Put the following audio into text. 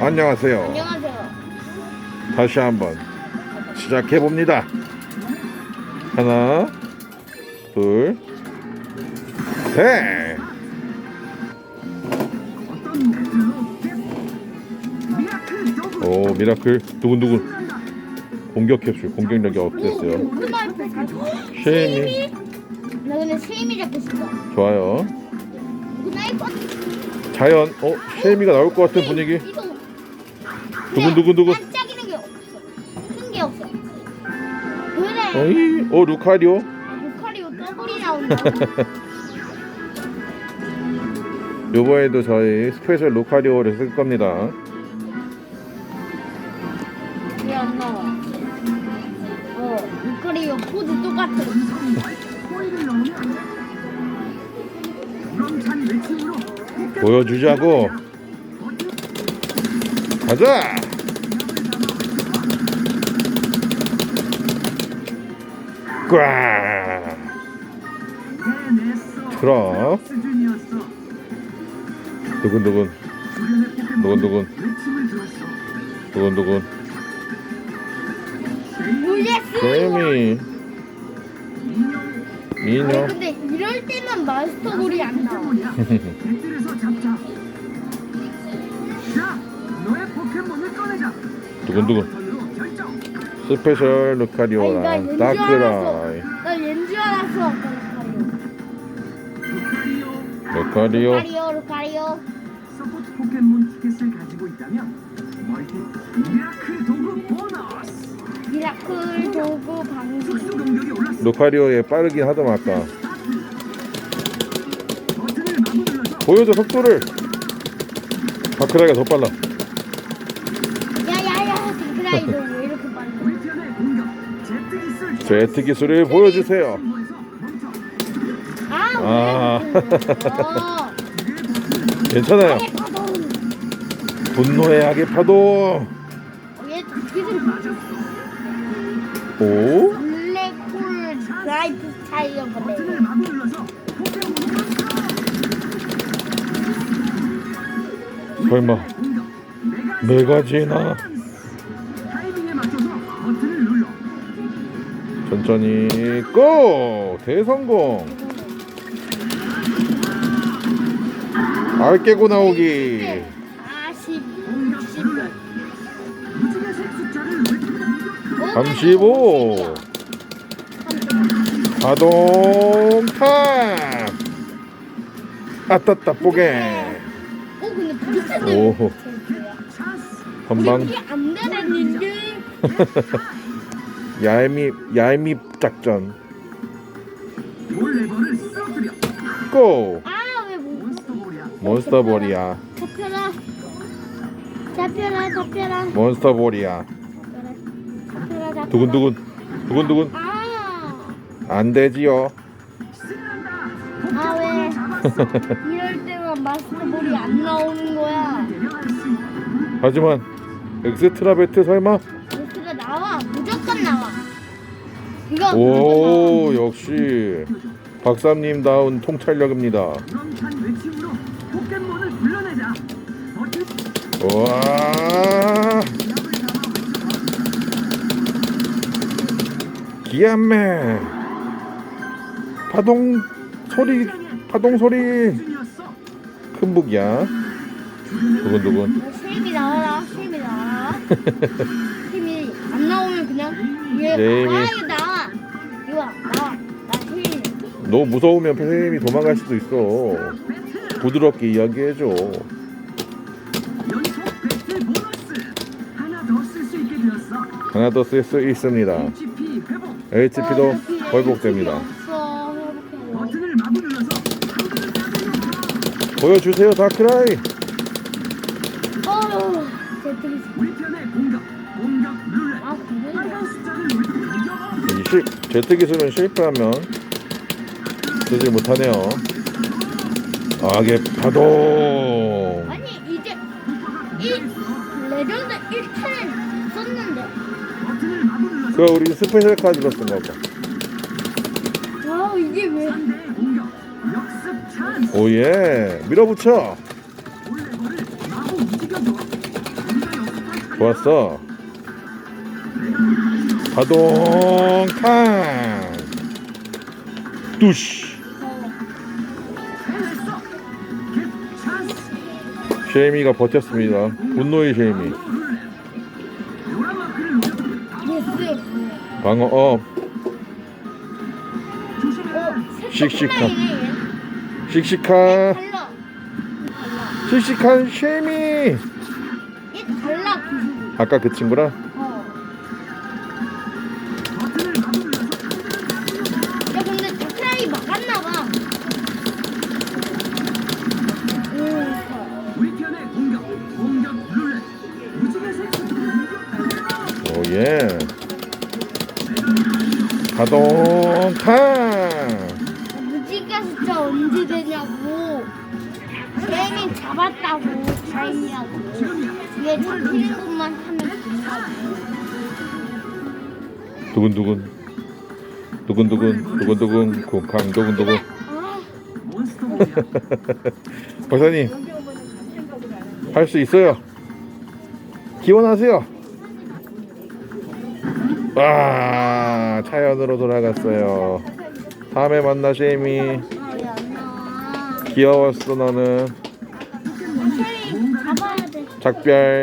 안녕하세요. 안녕하세요. 다시 한번 시작해 봅니다. 하나, 둘, 셋. 오 미라클 두근두근 공격 캡슐 공격력이. 오토바이프 쉐이미 나 근데 쉐이미 잡고 싶어. 좋아요. 오토바이프. 자연 어 쉐이미가 나올 것 같은 분위기. 이거 두근두근두근. 반짝이는 게 없어. 큰 게 없어. 그래. 어이 어 루카리오 루카리오 더블이 나온다. 요번에도 저희 스페셜 루카리오를 쓸 겁니다. 왜 안 나와? 어, 루카리오 포즈 똑같아. 보여주자고 가자. 꽉. 트럭. 두근두근 두근두근 두근두근 아니, 미녀 근데 이럴 때만 마스터볼이 안 나와. 두근두근. 스페셜 나 루카리오랑. 다크라 왠지 알았어. 아까 루카리오. 루카리오. 루카리오 루카리오, 루카리오. 서포트 포켓몬 티켓을 가지고 있다면 멀티 미라클 도구 보너스. 미라클 도구 방식. 특수 공격이 올랐어. 루카리오의 빠르긴 하더만 아까 버튼을 마구 눌러서 보여줘 속도를 다크라이가 더 빨라 야야야, 다크라이 너 제트 기술. 제트 기술을 보여주세요. 아, 아. 왜? 어. 괜찮아요. 분노의 악의 파도. 오 블랙홀 드라이브 포켓몬 몬스터. 설마 공격. 메가지나 천천히 고 대성공 알 깨고 나오기 아십. 공격 눌러. 무지개색 숫자를 외치고 35 가동 탑 아따따 뽀개 어 근데. 오. 한방 안. 얄미 얄미 작전. 고 아왜 못? 몬스터볼이야. 잡혀라. 잡혀라 잡혀라. 몬스터볼이야 잡혀라 잡혀라. 두근두근 두근두근 아. 안 되지요. 아, 왜? 이럴 때만 마스터볼이 안 나오는 거야. 하지만 엑스트라 배트 설마 이거 오 역시 박사님 다운 통찰력입니다 잡아 기암매 파동 소리 파동 소리. 큰 북이야 두근두근 나와. 쉐임이 나와라. 쉐임이 나와라. 쉐임이 안 나오면 그냥 얘 쉐임이. 아 너 무서우면 선생님이 도망갈 수도 있어. 부드럽게 이야기해줘. 하나 더 쓸 수 있습니다. HP. HP도 어, 잡으려. 보여주세요 다크라이. 아? 이 실, 제트 기술은 실패하면 쓰지 못하네요 악의 파동 아니 이제 이 레전드 1탄을 썼는데. 그 우리 스페셜 카드로 쓴 거죠 와 이게 왜? 오예 밀어붙여. 좋았어. 가동탕. 뚜시. 찬스. 쉐이미가 버텼습니다. 분노의. 예스. 방어 업. 조심해. 씩씩한. 씩씩한. 씩씩한 기술이. 아까 그 친구라. 예. 가동탕. 무지개 숫자 언제 되냐고. 쌤이 잡았다고. 지금이야. 얘 잡히는 것만 하면 된다고. 두근두근. 두근두근. 두근두근. 쿵쾅 두근두근. 아, 몬스터볼이야. 박사님 할 수 있어요. 기원하세요. 와 차연으로 돌아갔어요. 다음에 만나 쉐이미. 아? 귀여웠어 너는. 쌤이 잡아야 돼. 작별.